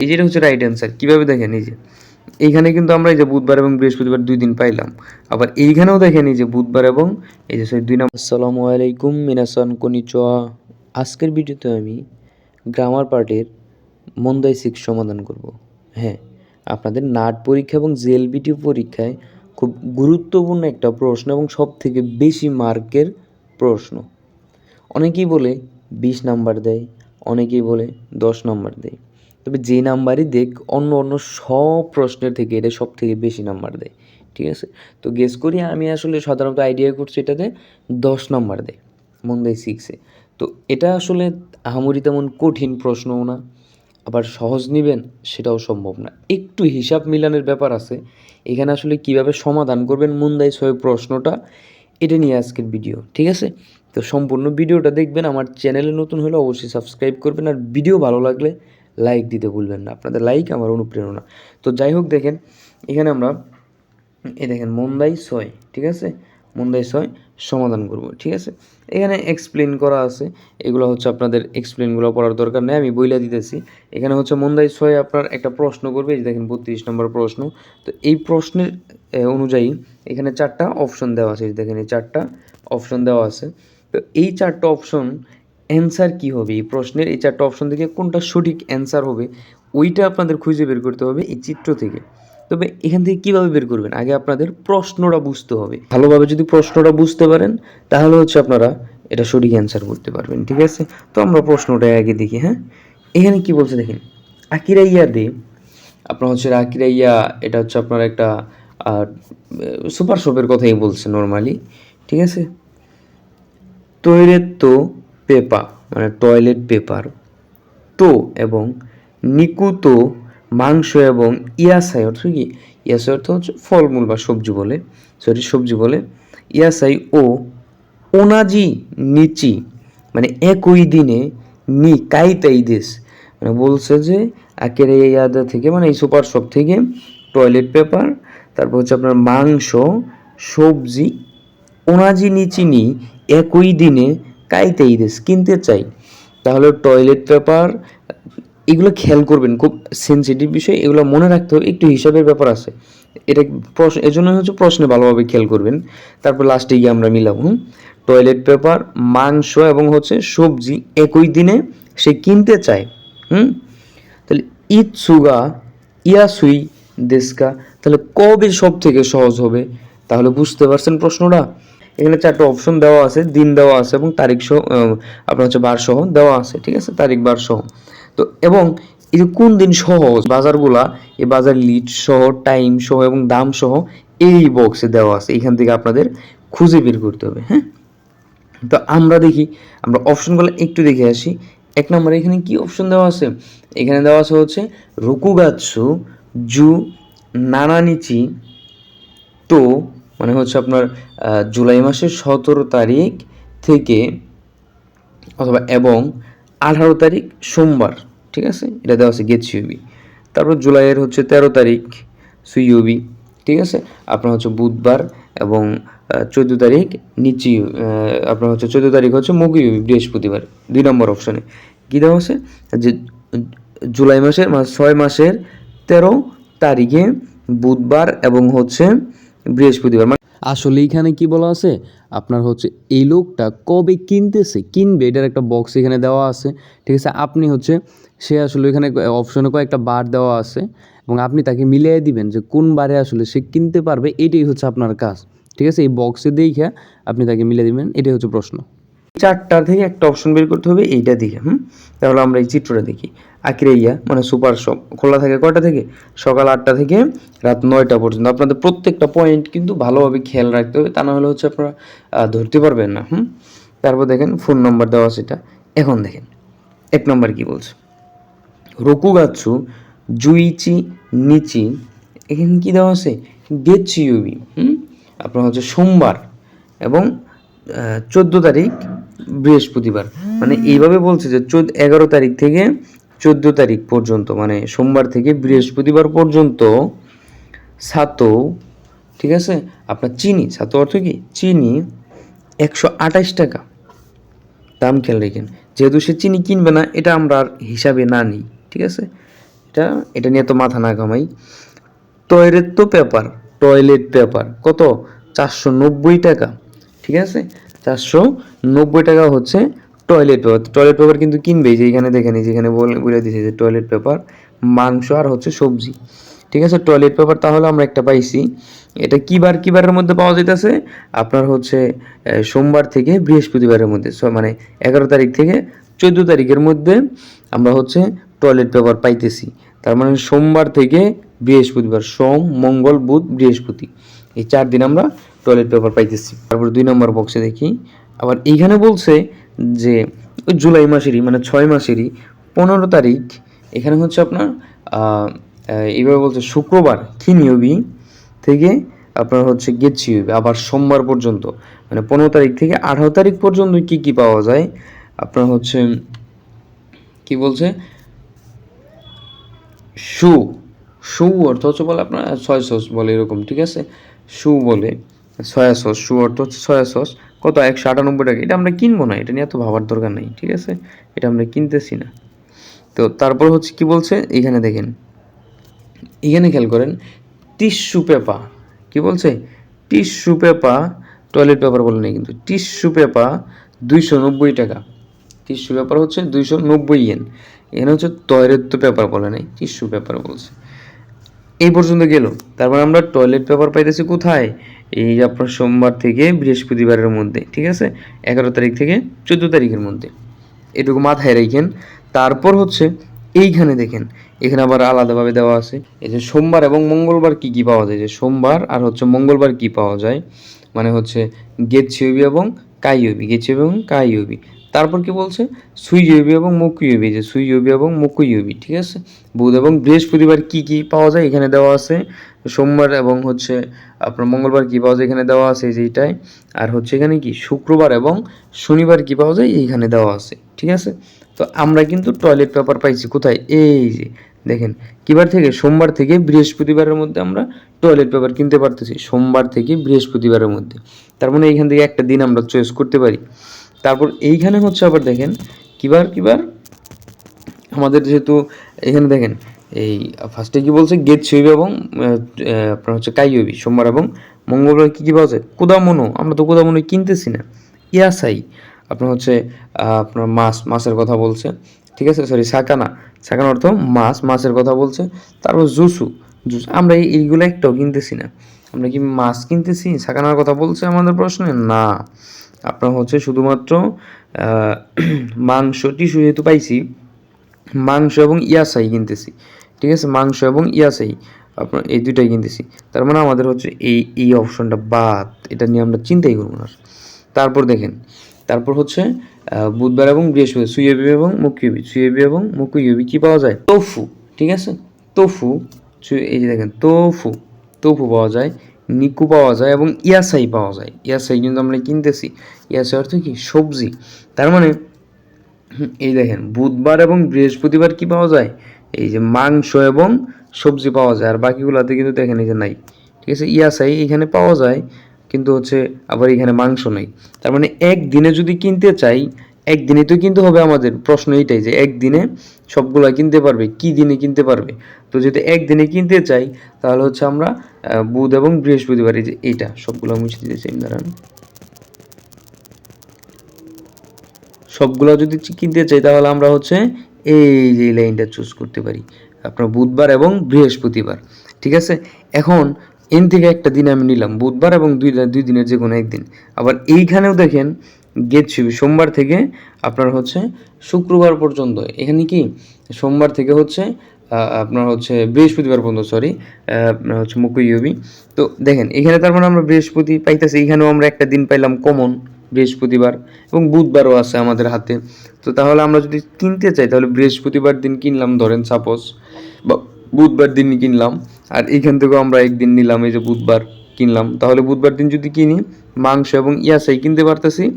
এই যেটা হচ্ছে রাইট অ্যান্সার কীভাবে দেখেন এই যে, এইখানে কিন্তু আমরা এই যে বুধবার এবং বৃহস্পতিবার দুই দিন পাইলাম, আবার এইখানেও দেখেন এই যে বুধবার এবং এই যে সেই দুই নম্বর আসসালামু আলাইকুম মিনাসান কনিচোয়া। আজকের ভিডিওতে আমি গ্রামার পার্টের মন্দাই সিক্স সমাধান করব। হ্যাঁ আপনাদের নাট পরীক্ষা এবং জেএলবিটি পরীক্ষায় খুব গুরুত্বপূর্ণ একটা প্রশ্ন এবং সব থেকে বেশি মার্কের প্রশ্ন। অনেকেই বলে বিশ নাম্বার দেয়, অনেকেই বলে দশ নাম্বার দেয়। তবে যে নাম্বারই দেখ, অন্য অন্য সব প্রশ্নের থেকে এটা সব থেকে বেশি নাম্বার দেয়, ঠিক আছে? তো গেস করি আমি আসলে সাধারণত আইডিয়া করছি এটাতে দশ নাম্বার দেয়, মন দেয় সিক্সে তো এটা আসলে আহামরি তেমন কঠিন প্রশ্নও না, আবার সহজ নেবেন সেটাও সম্ভব না। একটু হিসাব মিলানের ব্যাপার আছে, এখানে আসলে কীভাবে সমাধান করবেন মুন্দাই ছয় প্রশ্নটা, এটা নিয়ে আজকের ভিডিও ঠিক আছে? তো সম্পূর্ণ ভিডিওটা দেখবেন, আমার চ্যানেলে নতুন হলে অবশ্যই সাবস্ক্রাইব করবেন, আর ভিডিও ভালো লাগলে লাইক দিতে ভুলবেন না। আপনাদের লাইক আমার অনুপ্রেরণা। তো যাই হোক দেখেন, এখানে আমরা এই দেখেন মন্দাই ছয়, ঠিক আছে? মন্দাই ছয় সমাধান করব, ঠিক আছে? এখানে এক্সপ্লেন করা আছে। এগুলো হচ্ছে আপনাদের এক্সপ্লেনগুলো পড়ার দরকার নেই, আমি বইলা দিতেছি। এখানে হচ্ছে মন্দাই ছয় আপনার একটা প্রশ্ন করবে, এই দেখেন বত্রিশ নম্বর প্রশ্ন। তো এই প্রশ্নের অনুযায়ী এখানে চারটা অপশন দেওয়া আছে দেখেন এই চারটা অপশন দেওয়া আছে। তো এই চারটা অপশন অ্যান্সার কী হবে? এই প্রশ্নের এই চারটা অপশন থেকে কোনটা সঠিক অ্যান্সার হবে, ওইটা আপনাদের খুঁজে বের করতে হবে এই চিত্র থেকে। তবে এখান থেকে কীভাবে বের করবেন? আগে আপনাদের প্রশ্নটা বুঝতে হবে। ভালোভাবে যদি প্রশ্নটা বুঝতে পারেন, তাহলে হচ্ছে আপনারা এটা সঠিক অ্যান্সার করতে পারবেন, ঠিক আছে? তো আমরা প্রশ্নটা আগে দেখি হ্যাঁ? এখানে কি বলছে দেখেন আকিরাইয়া দে আপনার হচ্ছে আকিরাইয়া এটা হচ্ছে আপনার একটা সুপার শপের কথাই বলছে নর্মালি ঠিক আছে? তৈরেত্তো পেপা মানে টয়লেট পেপার তো এবং নিকুত মাংস এবং ইয়াসাই অর্থ কি? ইয়াসাই অর্থ হচ্ছে ফলমূল বা সবজি বলে সরি সবজি বলে। ইয়াসাই ও ওনাজি নিচি মানে একই দিনে নি কাইতাই দেশ। মানে বলছে যে এই ইয়াদা থেকে মানে এই সুপার শপ থেকে টয়লেট পেপার তারপর হচ্ছে আপনার মাংস, সবজি, ওনাজি নিচিনি একই দিনে কাইতেই দেশ, কিনতে চাই। তাহলে টয়লেট পেপার এগুলো খেয়াল করবেন, খুব সেন্সিটিভ বিষয়, এগুলো মনে রাখতে হবে, একটু হিসাবের ব্যাপার আছে। এটা প্রশ্ন এজন্য হচ্ছে প্রশ্নে ভালোভাবে খেয়াল করবেন। তারপর লাস্টে গিয়ে আমরা মিলাবো টয়লেট পেপার মাংস এবং হচ্ছে সবজি একই দিনে সে কিনতে চায়, হুম? তাহলে ইৎসুগা ইয়াসুই দেশকা, তাহলে কবে সব থেকে সহজ হবে? তাহলে বুঝতে পারছেন প্রশ্নটা? এখানে চারটে অপশন দেওয়া আছে, দিন দেওয়া আছে এবং তারিখ সহ আপনার হচ্ছে বার সহ দেওয়া আছে, ঠিক আছে? তারিখ, বার সহ। তো এবং এই যে কোন দিন সহজ বাজারগুলা, এই বাজার লিড সহ টাইম সহ এবং দাম সহ, এই বক্সে দেওয়া আছে। এখান থেকে আপনাদের খুঁজে বের করতে হবে হ্যাঁ? তো আমরা দেখি, আমরা অপশনগুলো একটু দেখে আসি। এক নম্বরে এখানে কি অপশন দেওয়া আছে? এখানে দেওয়া আছে হচ্ছে রুকুগাৎসু জু, নানানিচি, তো মানে হচ্ছে আপনার জুলাই মাসের সতেরো তারিখ থেকে অথবা এবং আঠারো তারিখ সোমবার, ঠিক আছে? এটা দেওয়া আছে গেট সিউবি তারপর জুলাইয়ের হচ্ছে তেরো তারিখ সুইউবি ঠিক আছে? আপনার হচ্ছে বুধবার এবং চোদ্দ তারিখ নিচি আপনার হচ্ছে চোদ্দ তারিখ হচ্ছে মগুইউবি বৃহস্পতিবার, দুই নম্বর অপশানে। কী দেওয়া আছে? যে জুলাই মাসের মানে ছয় মাসের তেরো তারিখে বুধবার এবং হচ্ছে বৃহস্পতিবার মানে আসলে এখানে কি বলা আছে? আপনার হচ্ছে এই লোকটা কবে কিনতেছে? কিনবে? এটার একটা বক্স এখানে দেওয়া আছে। ঠিক আছে? আপনি হচ্ছে সে আসলে এখানে অপশনে কয়েকটা বার দেওয়া আছে এবং আপনি তাকে মিলিয়ে দিবেন যে কোন বারে আসলে সে কিনতে পারবে এটাই হচ্ছে আপনার কাজ। ঠিক আছে? এই বক্সে দেখে আপনি তাকে মিলিয়ে দিবেন এটাই হচ্ছে প্রশ্ন। চারটার থেকে একটা অপশন বের করতে হবে এইটা দিকে হুম? তাহলে আমরা এই চিত্রটা দেখি। আকিরাইয়া মানে সুপার শপ খোলা থাকে কয়টা থেকে? সকাল আটটা থেকে রাত নয়টা পর্যন্ত। আপনাদের প্রত্যেকটা পয়েন্ট কিন্তু ভালোভাবে খেয়াল রাখতে হবে, তা না হলে হচ্ছে আপনারা ধরতে পারবেন না, হুম? তারপর দেখেন ফোন নম্বর দেওয়া সেটা এখন দেখেন, এক নম্বর কি বলছে? রকুগাচ্ছু জুইচি, নিচি, এখানে কি দেওয়া আছে? গেচ্ছি ইউবি হুম? আপনার হচ্ছে সোমবার এবং চোদ্দ তারিখ বৃহস্পতিবার। মানে এইভাবে বলছে যে চোদ্দ এগারো তারিখ থেকে চোদ্দ তারিখ পর্যন্ত মানে সোমবার থেকে বৃহস্পতিবার পর্যন্ত সাতো ঠিক আছে? আপনার চিনি সাতো অর্থ কি? চিনি একশো আঠাশ টাকা। দাম খেয়াল রেখেন, যেহেতু সে চিনি কিনবে না, এটা আমরা আর হিসাবে না নিই, ঠিক আছে? এটা এটা নিয়ে তো মাথা না কামাই টয়লেট তো পেপার, টয়লেট পেপার, কত? চারশো নব্বই টাকা, ঠিক আছে? চারশো নব্বই টাকা হচ্ছে টয়লেট পেপার টয়লেট পেপার কিন্তু কিনবেই, যে এখানে দেখেন এই যেখানে বলে দিয়েছে যে টয়লেট পেপার মাংস আর হচ্ছে সবজি। ঠিক আছে? টয়লেট পেপার তাহলে আমরা একটা পাইছি। এটা কি বার কি বারের মধ্যে পাওয়া যাইতেছে? আপনার হচ্ছে সোমবার থেকে বৃহস্পতিবারের মধ্যে মানে এগারো তারিখ থেকে চোদ্দ তারিখের মধ্যে আমরা হচ্ছে টয়লেট পেপার পাইতেছি। তার মানে সোমবার থেকে বৃহস্পতিবার, সোম, মঙ্গল, বুধ, বৃহস্পতি। এই চার দিন আমরা টয়লেট পেপার পাইতেছি। তারপর দুই নম্বর বক্সে দেখি। আবার এইখানে বলছে যে, ওই জুলাই মাসেরই মানে ছয় মাসেরই, পনেরো তারিখ, এখানে হচ্ছে আপনার এইভাবে বলছে, শুক্রবার খিনিয়বি থেকে আপনার হচ্ছে গেছি আবার সোমবার পর্যন্ত। মানে পনেরো তারিখ থেকে আঠারো তারিখ পর্যন্ত কি কি পাওয়া যায়, আপনার হচ্ছে, কি বলছে? শু শু অর্থ হচ্ছে বলে আপনার সয়া সস বলে এরকম, ঠিক আছে? শু বলে সয়া সস শু অর্থ হচ্ছে সয়া সস কত? একশো আটানব্বই টাকা। এটা আমরা কিনবো না, এটা নিয়ে এত ভাবার দরকার নেই, ঠিক আছে? এটা আমরা কিনতেছি না। তো তারপর হচ্ছে কি বলছে? এখানে দেখেন। এখানে খেয়াল করেন, টিস্যু পেপার। কি বলছে? টিস্যু পেপার, টয়লেট পেপার বলে নেই কিন্তু, টিস্যু পেপার দুইশো নব্বই টাকা। টিস্যু পেপার হচ্ছে দুইশো নব্বই ইয়েন। এখানে হচ্ছে টয়লেট পেপার বলে নেই, টিস্যু পেপার বলছে। এই পর্যন্ত গেল। তারপর আমরা টয়লেট পেপার পাইতেছি কোথায়? এই আপনার সোমবার থেকে বৃহস্পতিবারের মধ্যে, ঠিক আছে? এগারো তারিখ থেকে চোদ্দ তারিখের মধ্যে। এটুকু মাথায় রাখেন। তারপর হচ্ছে এইখানে দেখেন, এখানে আবার আলাদাভাবে দেওয়া আছে। এই যে সোমবার এবং মঙ্গলবার কি কি পাওয়া যায়? যে সোমবার আর হচ্ছে মঙ্গলবার কি পাওয়া যায়? মানে হচ্ছে গেছিওবি এবং কাইওবি। গেছিওবি এবং কাইওবি। তারপর কি বলছে? সুইজবি এবং মুকুইবি যে সুইজবি এবং মুকুইবি ঠিক আছে? বুধ এবং বৃহস্পতিবার কি কি পাওয়া যায় এখানে দেওয়া আছে? সোমবার এবং হচ্ছে আপনার মঙ্গলবার কি পাওয়া যায় এখানে দেওয়া আছে এই যে এইটাই। আর হচ্ছে এখানে কি? শুক্রবার এবং শনিবার কি পাওয়া যায়? এইখানে দেওয়া আছে, ঠিক আছে? তো আমরা কিন্তু টয়লেট পেপার পাইছি, কোথায়? এই যে, দেখেন, কিবার থেকে? সোমবার থেকে বৃহস্পতিবারের মধ্যে আমরা টয়লেট পেপার কিনতে পারতেছি, সোমবার থেকে বৃহস্পতিবারের মধ্যে। তার মানে এইখান থেকে একটা দিন আমরা চয়েস করতে পারি। তারপর এইখানে হচ্ছে আবার দেখেন, কিবার কিবার? আমাদের যেহেতু এখানে দেখেন, এই ফার্স্টে কি বলছে? গেট ছবি এবং আপনার হচ্ছে কাইয়বি সোমবার এবং মঙ্গলবার কী কী পাওয়া যায় কুদামনো, আমরা তো কুদামনো কিনতেছি না। ইয়াসাই, আপনার হচ্ছে আপনার মাছ, মাছের কথা বলছে, ঠিক আছে? সরি সাকানা। সাকানা অর্থ মাছ, মাছের কথা বলছে। তারপর জুসু, জুস, আমরা এই- এইগুলো একটাও কিনতেছি না। আমরা কি মাছ কিনতেছি? সাকানার কথা বলছে আমাদের প্রশ্নে? না। আপনার হচ্ছে শুধুমাত্র মাংস টিস্যু যেহেতু পাইছি, মাংস এবং ইয়াসাই কিনতেছি, ঠিক আছে? মাংস এবং ইয়াসাই আপনার এই দুইটাই কিনতেছি। তার মানে আমাদের হচ্ছে এই এই অপশনটা বাদ, এটা নিয়ে আমরা চিন্তাই করব না। তারপর দেখেন, তারপর হচ্ছে বুধবার এবং বৃহস্পতি সুইবি এবং মুকিউবি সুইবি এবং মুকিউবি কি পাওয়া যায়? তোফু ঠিক আছে? তোফু এই যে দেখেন তোফু তোফু পাওয়া যায় নিকু পাওয়া যায় এবং ইয়াসাই পাওয়া যায়। ইয়াসাই কিন্তু আমরা কিনতেছি। ইয়াসাই অর্থ কি? সবজি। তার মানে এই দেখেন, বুধবার এবং বৃহস্পতিবার কি পাওয়া যায়? এই যে মাংস এবং সবজি পাওয়া যায়। আর বাকিগুলোতে কিন্তু দেখেন এই যে নাই। ঠিক আছে? ইয়াসাই এখানে পাওয়া যায়, কিন্তু হচ্ছে আবার এখানে মাংস নেই। তার মানে একদিনে যদি কিনতে চাই একদিনে তো কিনতে হবে আমাদের। প্রশ্ন এইটাই যে, একদিনে সবগুলা কিনতে পারবে, কি দিনে কিনতে পারবে? তো যদি একদিনে কিনতে চাই, তাহলে হচ্ছে আমরা বুধ এবং বৃহস্পতিবার, এই যে এইটা সবগুলো মুছে দিতে চাই, দাঁড়ান। সবগুলো যদি কিনতে চাই, তাহলে আমরা হচ্ছে এই যে লাইনটা চুজ করতে পারি। আপনার বুধবার এবং বৃহস্পতিবার, ঠিক আছে? এখন, এন থেকে একটা দিন আমি নিলাম, বুধবার এবং দুই দুই দিনের যে কোনো একদিন। আবার এইখানেও দেখেন গেট ছবি সোমবার থেকে আপনার হচ্ছে শুক্রবার পর্যন্ত। এখানে কি? সোমবার থেকে হচ্ছে আপনার হচ্ছে বৃহস্পতিবার পর্যন্ত সরি আপনার হচ্ছে মুকুইয়বি তো দেখেন, এখানে তার মানে আমরা বৃহস্পতি পাইতেছি, এখানেও আমরা একটা দিন পাইলাম কমন, বৃহস্পতিবার এবং বুধবারও আছে আমাদের হাতে। তো তাহলে আমরা যদি কিনতে চাই, তাহলে বৃহস্পতিবার দিন কিনলাম, ধরেন সাপোজ বা বুধবার দিন কিনলাম, আর এখান থেকেও আমরা একদিন নিলাম, এই যে বুধবার কিনলাম। তাহলে বুধবার দিন যদি কিনি মাংস এবং ইয়াসাই কিনতে পারতেছি।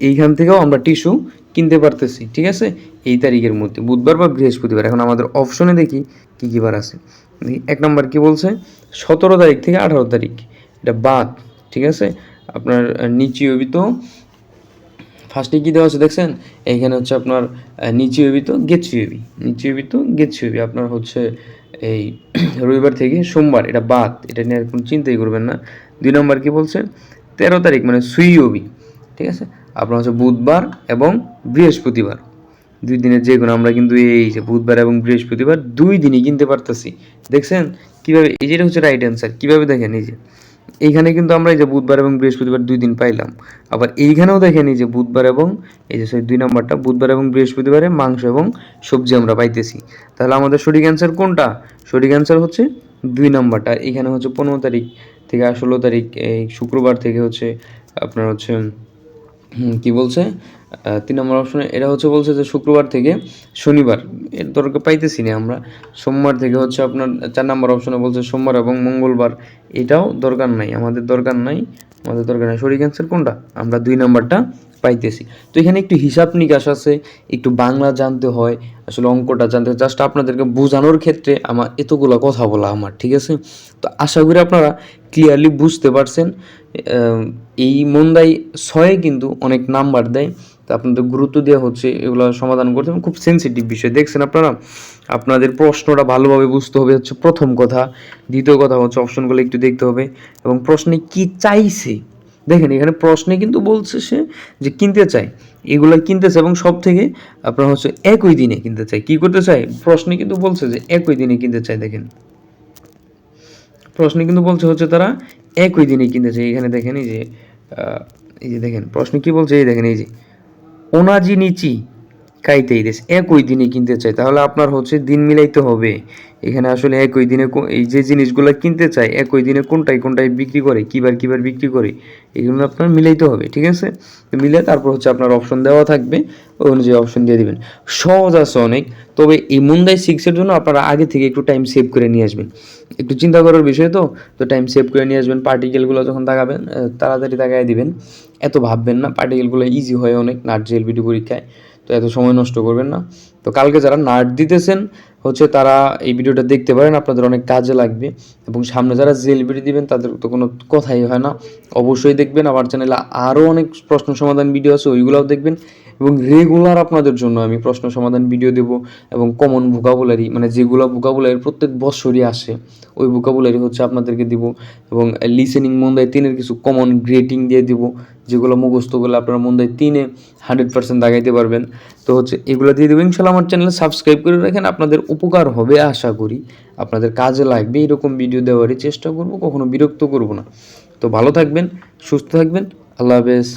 এইখান থেকেও আমরা টিস্যু কিনতে পারতেছি ঠিক আছে? এই তারিখের মধ্যে বুধবার বা বৃহস্পতিবার। এখন আমাদের অপশনে দেখি কী কী বার আছে। এক নম্বর কি বলছে? সতেরো তারিখ থেকে আঠারো তারিখ। এটা বাদ ঠিক আছে? আপনার নিচে তো ফার্স্টে কী দেওয়া আছে দেখছেন? এইখানে হচ্ছে আপনার আহ, নিচে হবি তো গেছি হবি আপনার হচ্ছে এই রবিবার থেকে সোমবার। এটা বাদ এটা নিয়ে আর কোনো চিন্তাই করবেন না। দুই নম্বর কি বলছে? তেরো তারিখ মানে সুই হবি ঠিক আছে? আপনার হচ্ছে বুধবার এবং বৃহস্পতিবার। দুই দিনের যে কোনো, আমরা কিন্তু এই যে বুধবার এবং বৃহস্পতিবার দুই দিনই কিনতে পারতেছি। দেখছেন? কীভাবে, এই যেটা হচ্ছে রাইট অ্যান্সার কীভাবে দেখেন এই যে? এইখানে কিন্তু আমরা এই যে বুধবার এবং বৃহস্পতিবার দুই দিন পাইলাম। আবার এইখানেও দেখেন এই যে বুধবার এবং, এই যে দুই নম্বরটা, বুধবার এবং বৃহস্পতিবারে মাংস এবং সবজি আমরা পাইতেছি। তাহলে আমাদের সঠিক অ্যান্সার কোনটা? সঠিক অ্যান্সার হচ্ছে দুই নম্বরটা। এখানে হচ্ছে পনেরো তারিখ থেকে ষোলো তারিখ এই শুক্রবার থেকে হচ্ছে আপনার হচ্ছে কি বলছে? তিন নম্বর অপশনে এটা হচ্ছে বলছে যে শুক্রবার থেকে শনিবার। এর দরকার পাইতেছি না আমরা। সোমবার থেকে হচ্ছে আপনার চার নম্বর অপশনে বলছে সোমবার এবং মঙ্গলবার। এটাও দরকার নাই, আমাদের দরকার নাই। আমাদের দরকার নাই। সঠিক অ্যান্সার কোনটা? আমরা দুই নম্বরটা পাইতেছি। তো এখানে একটু হিসাব নিকাশ আছে, একটু বাংলা জানতে হয়, আসলে অঙ্কটা জানতে হয়। জাস্ট আপনাদেরকে বোঝানোর ক্ষেত্রে আমার এতগুলো কথা বলা আমার, ঠিক আছে? তো আশা করি আপনারা ক্লিয়ারলি বুঝতে পারছেন। এই মন্দাই ছয়ে কিন্তু অনেক নাম্বার দেয়। তো আপনাদের গুরুত্ব দেওয়া হচ্ছে এগুলো সমাধান করতে এবং খুব সেন্সিটিভ বিষয়। দেখছেন আপনারা? আপনাদের প্রশ্নটা ভালোভাবে বুঝতে হবে হচ্ছে প্রথম কথা। দ্বিতীয় কথা হচ্ছে অপশনগুলো একটু দেখতে হবে। এবং প্রশ্নে কি চাইছে? দেখেন, এখানে প্রশ্নে কিন্তু বলছে সে যে কিনতে চায়। এগুলো কিনতে চায় এবং সব থেকে আপনার হচ্ছে একই দিনে কিনতে চায়। কি করতে চায়? প্রশ্নে কিন্তু বলছে যে একই দিনে কিনতে চায়, দেখেন। প্রশ্নে কিন্তু বলছে হচ্ছে তারা একই দিনে কিনতে চায়। এখানে দেখেন এই যে এই যে দেখেন, প্রশ্ন কি বলছে? এই দেখেন, এই যে। ওনাজি নিচি। খাইতেই দেশ একই দিনে কিনতে চাই তাহলে আপনার হচ্ছে দিন মিলাইতে হবে। এখানে আসলে একই দিনে এই যে জিনিসগুলো কিনতে চাই একই দিনে কোনটাই কোনটাই বিক্রি করে, কিবার কিবার বিক্রি করে, এগুলো আপনার মিলাইতে হবে, ঠিক আছে? তো মিলে তারপর হচ্ছে আপনার অপশন দেওয়া থাকবে, ওই অনুযায়ী অপশন দিয়ে দিবেন। সহজ আছে অনেক, তবে এই মুন্দাই সিক্সের জন্য আপনারা আগে থেকে একটু টাইম সেভ করে নিয়ে আসবেন। একটু চিন্তা করার বিষয় তো তো টাইম সেভ করে নিয়ে আসবেন পার্টিকেলগুলো যখন তাকাবেন তাড়াতাড়ি তাকায় দিবেন। এত ভাববেন না পার্টিকেলগুলো ইজি হয় অনেক, নাট জেলবিটি পরীক্ষায়। তো এত সময় নষ্ট করবেন না। তো কালকে যারা নাট দিতেছেন, হচ্ছে তারা এই ভিডিওটা দেখতে পারেন, আপনাদের অনেক কাজে লাগবে। এবং সামনে যারা জেল জেলবিটি দিবেন, তাদের তো কোনো কথাই হয় না। অবশ্যই দেখবেন, আমার চ্যানেলে আরও অনেক প্রশ্ন সমাধান ভিডিও আছে, ওইগুলোও দেখবেন। এবং রেগুলার আপনাদের জন্য আমি প্রশ্ন সমাধান ভিডিও দেব এবং কমন ভোকাবুলারি মানে যেগুলো ভোকাবুলারি প্রত্যেক বছরই আসে, ওই ভোকাবুলারি হচ্ছে আপনাদেরকে দিব এবং লিসেনিং মন মন্দায় তিনের কিছু কমন গ্রেটিং দিয়ে দিব, যেগুলো মুখস্থ করলে আপনারা মন্দায় তিনে হান্ড্রেড পার্সেন্ট দাগাইতে পারবেন। তো হচ্ছে এগুলো দিয়ে দেবো। ইনশাল্লাহ আমার চ্যানেলে সাবস্ক্রাইব করে রাখেন, আপনাদের উপকার হবে আশা করি। আপনাদের কাজে লাগবে এরকম ভিডিও দেওয়ারই চেষ্টা করব, কখনো বিরক্ত করব না। তো ভালো থাকবেন, সুস্থ থাকবেন, আল্লাহ হাফেজ।